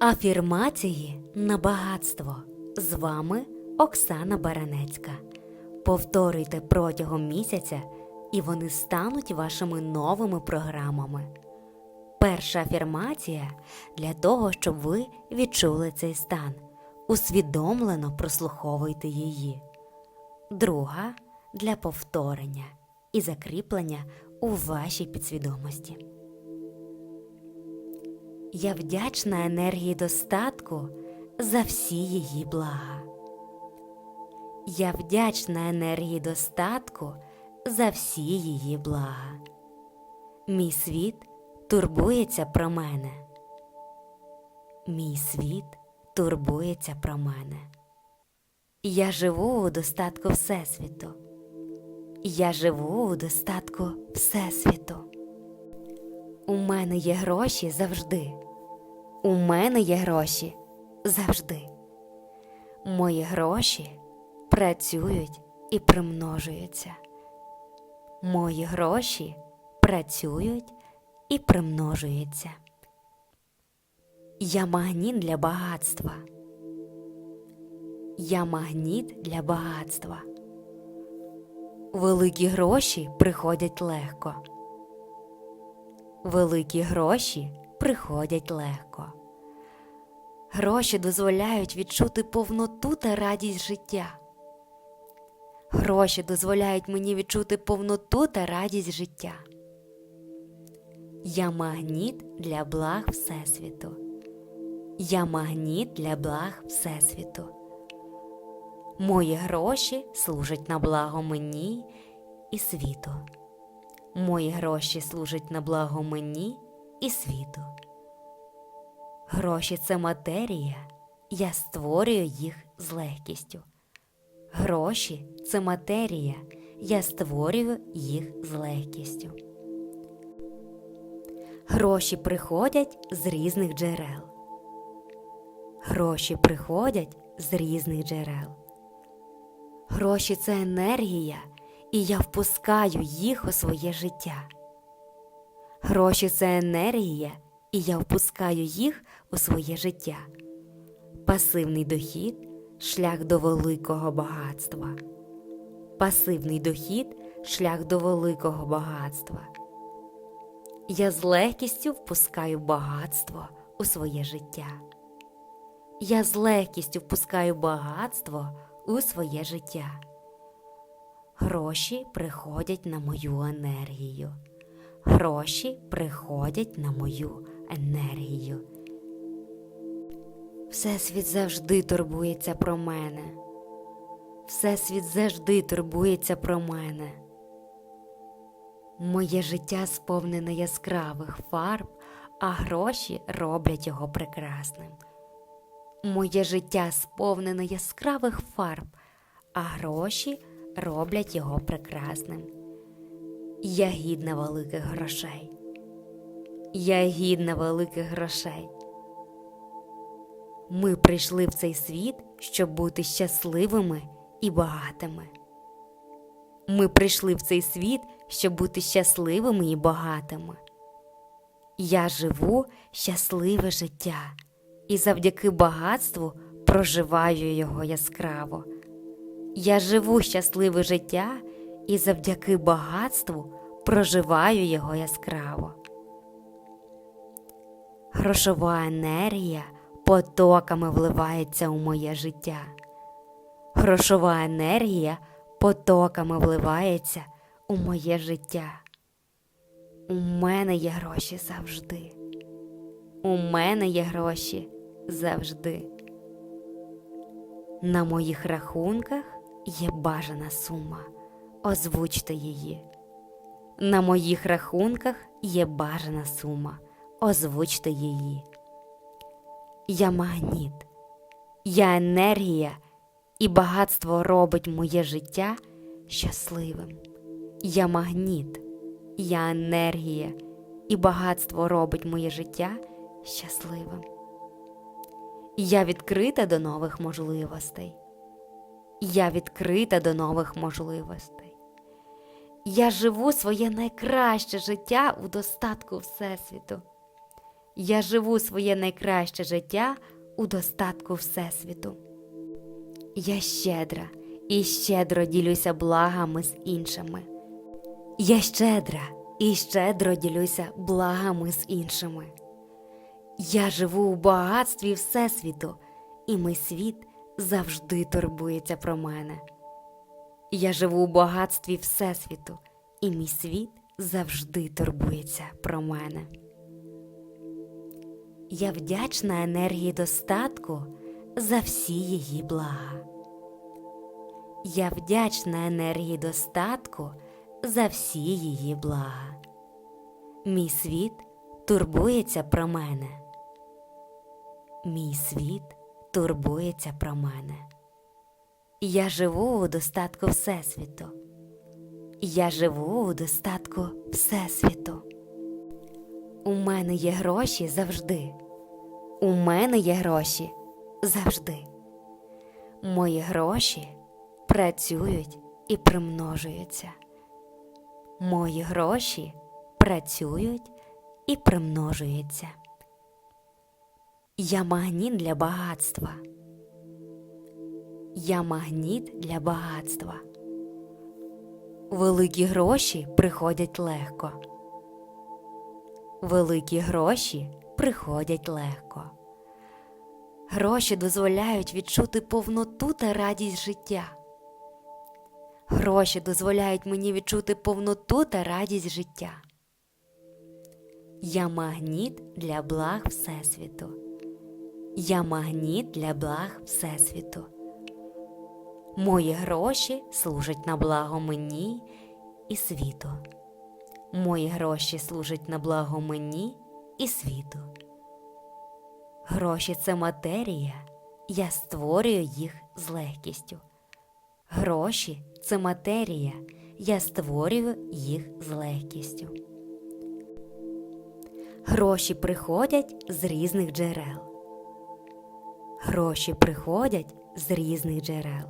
Афірмації на багатство. З вами Оксана Баранецька. Повторюйте протягом місяця, і вони стануть вашими новими програмами. Перша афірмація для того, щоб ви відчули цей стан. Усвідомлено прослуховуйте її. Друга для повторення і закріплення у вашій підсвідомості. Я вдячна енергії достатку за всі її блага. Я вдячна енергії достатку за всі її блага. Мій світ турбується про мене. Мій світ турбується про мене. Я живу у достатку Всесвіту. Я живу у достатку Всесвіту. У мене є гроші завжди. У мене є гроші завжди. Мої гроші працюють і примножуються. Мої гроші працюють і примножуються. Я магніт для багатства. Я магніт для багатства. Великі гроші приходять легко. Великі гроші приходять легко. Гроші дозволяють відчути повноту та радість життя. Гроші дозволяють мені відчути повноту та радість життя. Я магніт для благ Всесвіту. Я магніт для благ Всесвіту. Мої гроші служать на благо мені і світу. Мої гроші служать на благо мені і світу. Гроші це матерія, я створюю їх з легкістю. Гроші це матерія, я створюю їх з легкістю. Гроші приходять з різних джерел. Гроші приходять з різних джерел. Гроші це енергія, і я впускаю їх у своє життя. Гроші це енергія, і я впускаю їх у своє життя. Пасивний дохід шлях до великого багатства. Пасивний дохід шлях до великого багатства. Я з легкістю впускаю багатство у своє життя. Я з легкістю впускаю багатство у своє життя. Гроші приходять на мою енергію. Гроші приходять на мою енергію. Всесвіт завжди турбується про мене. Всесвіт завжди турбується про мене. Моє життя сповнене яскравих фарб, а гроші роблять його прекрасним. Моє життя сповнене яскравих фарб, а гроші роблять його прекрасним. Я гідна великих грошей. Я гідна великих грошей. Ми прийшли в цей світ, щоб бути щасливими і багатими. Ми прийшли в цей світ, щоб бути щасливими і багатими. Я живу щасливе життя і завдяки багатству проживаю його яскраво. Я живу щасливе життя і завдяки багатству проживаю його яскраво. Грошова енергія потоками вливається у моє життя. Грошова енергія потоками вливається у моє життя. У мене є гроші завжди. У мене є гроші завжди. На моїх рахунках є бажана сума. Озвучте її. На моїх рахунках є бажана сума. Озвучте її. Я магніт, я енергія, і багатство робить моє життя щасливим. Я магніт, я енергія, і багатство робить моє життя щасливим. Я відкрита до нових можливостей. Я відкрита до нових можливостей. Я живу своє найкраще життя у достатку Всесвіту. Я живу своє найкраще життя у достатку Всесвіту. Я щедра і щедро ділюся благами з іншими. Я щедра і щедро ділюся благами з іншими. Я живу у багатстві Всесвіту, і мій світ завжди турбується про мене. Я живу у багатстві Всесвіту, і мій світ завжди турбується про мене. Я вдячна енергії достатку за всі її блага. Я вдячна енергії достатку за всі її блага. Мій світ турбується про мене. Мій світ турбується про мене. Я живу у достатку Всесвіту. Я живу у достатку Всесвіту. У мене є гроші завжди. У мене є гроші завжди. Мої гроші працюють і примножуються. Мої гроші працюють і примножуються. Я магніт для багатства. Я магніт для багатства. Великі гроші приходять легко. Великі гроші приходять легко. Гроші дозволяють відчути повноту та радість життя. Гроші дозволяють мені відчути повноту та радість життя. Я магніт для благ Всесвіту. Я магніт для благ Всесвіту. Мої гроші служать на благо мені і світу. Мої гроші служать на благо мені і світу. Гроші це матерія, я створюю їх з легкістю. Гроші це матерія, я створюю їх з легкістю. Гроші приходять з різних джерел. Гроші приходять з різних джерел.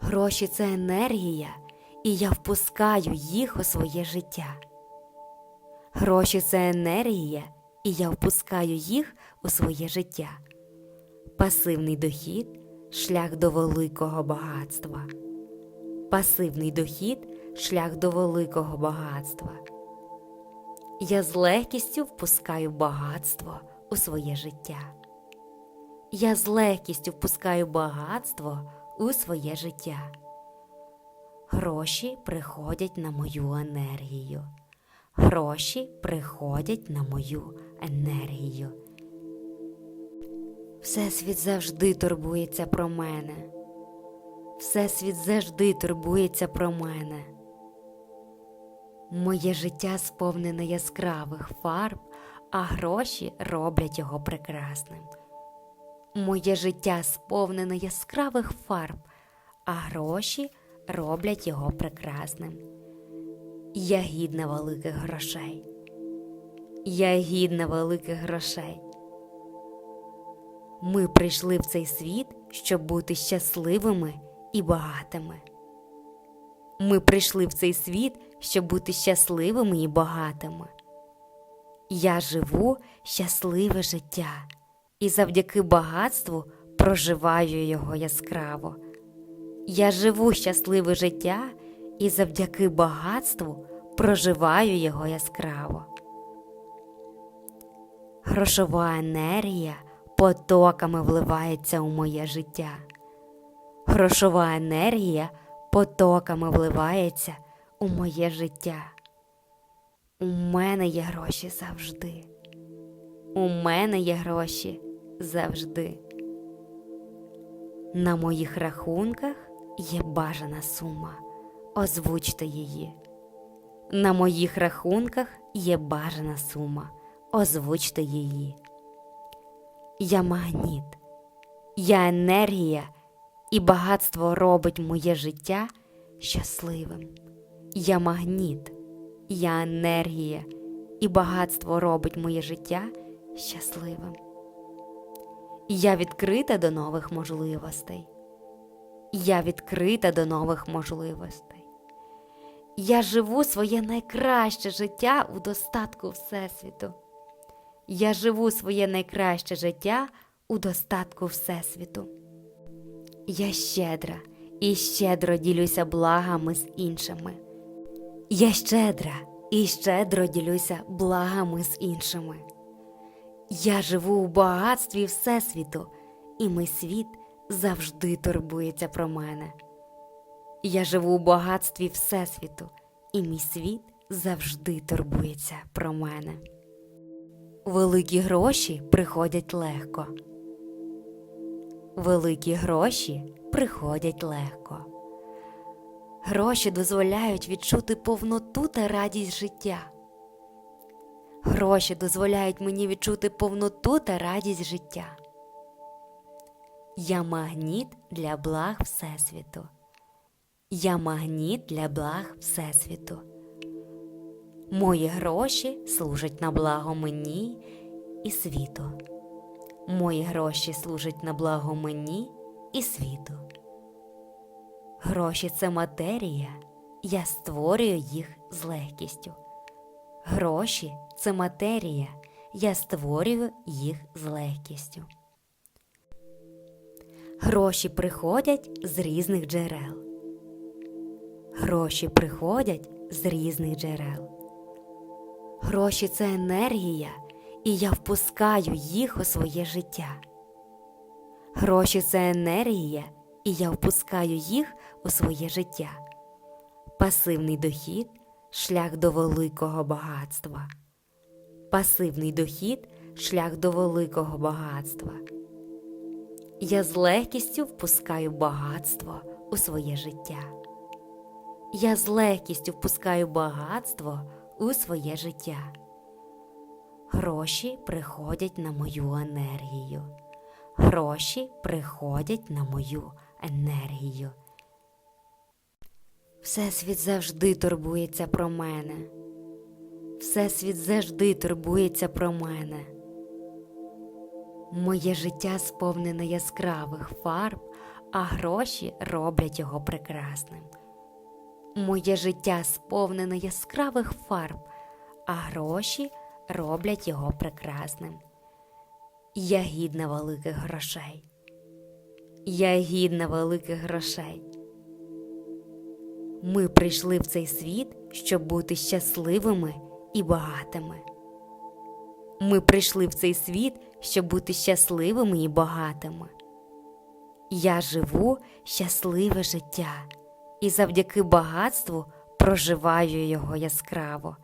Гроші це енергія, і я впускаю їх у своє життя. Гроші це енергія, і я впускаю їх у своє життя. Пасивний дохід шлях до великого багатства. Пасивний дохід шлях до великого багатства. Я з легкістю впускаю багатство у своє життя. Я з легкістю впускаю багатство у своє життя. Гроші приходять на мою енергію. Гроші приходять на мою енергію. Всесвіт завжди турбується про мене. Всесвіт завжди турбується про мене. Моє життя сповнене яскравих фарб, а гроші роблять його прекрасним. Моє життя сповнене яскравих фарб, а гроші роблять його прекрасним. Я гідна великих грошей. Я гідна великих грошей. Ми прийшли в цей світ, щоб бути щасливими і багатими. Ми прийшли в цей світ, щоб бути щасливими і багатими. Я живу щасливе життя і завдяки багатству проживаю його яскраво. Я живу щасливе життя і завдяки багатству проживаю його яскраво. Грошова енергія потоками вливається у моє життя. Грошова енергія потоками вливається у моє життя. У мене є гроші завжди. У мене є гроші завжди. На моїх рахунках є бажана сума. Озвучте її. На моїх рахунках є бажана сума. Озвучте її. Я магніт, я енергія, і багатство робить моє життя щасливим. Я магніт, я енергія, і багатство робить моє життя щасливим. Я відкрита до нових можливостей. Я відкрита до нових можливостей. Я живу своє найкраще життя у достатку Всесвіту. Я живу своє найкраще життя у достатку Всесвіту. Я щедра і щедро ділюся благами з іншими. Я щедра і щедро ділюся благами з іншими. Я живу у багатстві Всесвіту, і мій світ завжди турбується про мене. Я живу у багатстві Всесвіту, і мій світ завжди турбується про мене. Великі гроші приходять легко. Великі гроші приходять легко. Гроші дозволяють відчути повноту та радість життя. Гроші дозволяють мені відчути повноту та радість життя. Я магніт для благ Всесвіту. Я магніт для благ Всесвіту. Мої гроші служать на благо мені і світу. Мої гроші служать на благо мені і світу. Гроші це матерія, я створюю їх з легкістю. Гроші це матерія, я створюю їх з легкістю. Гроші приходять з різних джерел. Гроші приходять з різних джерел. Гроші це енергія, і я впускаю їх у своє життя. Гроші це енергія, і я впускаю їх у своє життя. Пасивний дохід шлях до великого багатства. Пасивний дохід шлях до великого багатства. Я з легкістю впускаю багатство у своє життя. Я з легкістю впускаю багатство у своє життя. Гроші приходять на мою енергію. Гроші приходять на мою енергію. Всесвіт завжди турбується про мене. Всесвіт завжди турбується про мене. Моє життя сповнене яскравих фарб, а гроші роблять його прекрасним. Моє життя сповнене яскравих фарб, а гроші роблять його прекрасним. Я гідна великих грошей. Я гідна великих грошей. Ми прийшли в цей світ, щоб бути щасливими і багатими. Ми прийшли в цей світ, щоб бути щасливими і багатими. Я живу щасливе життя і завдяки багатству проживаю його яскраво.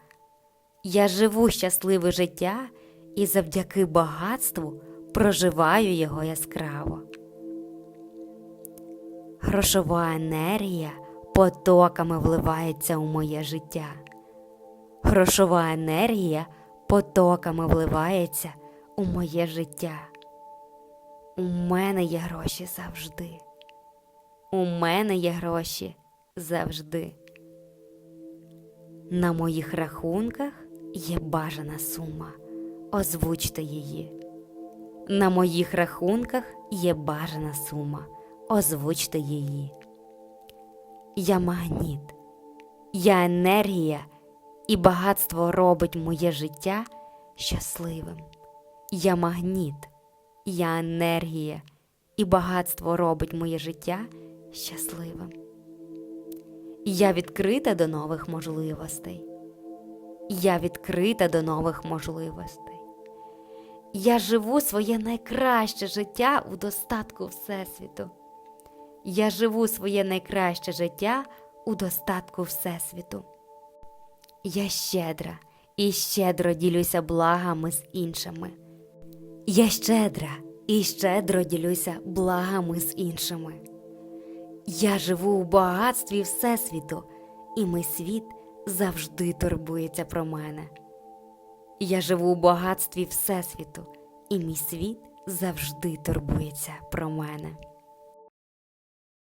Я живу щасливе життя і завдяки багатству проживаю його яскраво. Грошова енергія потоками вливається у моє життя. Грошова енергія потоками вливається у моє життя. У мене є гроші завжди. У мене є гроші завжди. На моїх рахунках є бажана сума. Озвучте її. На моїх рахунках є бажана сума. Озвучте її. Я магніт, я енергія, і багатство робить моє життя щасливим. Я магніт, я енергія, і багатство робить моє життя щасливим. Я відкрита до нових можливостей. Я відкрита до нових можливостей. Я живу своє найкраще життя у достатку Всесвіту. Я живу своє найкраще життя у достатку Всесвіту. Я щедра і щедро ділюся благами з іншими. Я щедра і щедро ділюся благами з іншими. Я живу у багатстві Всесвіту, і мій світ завжди турбується про мене. Я живу у багатстві Всесвіту, і мій світ завжди турбується про мене.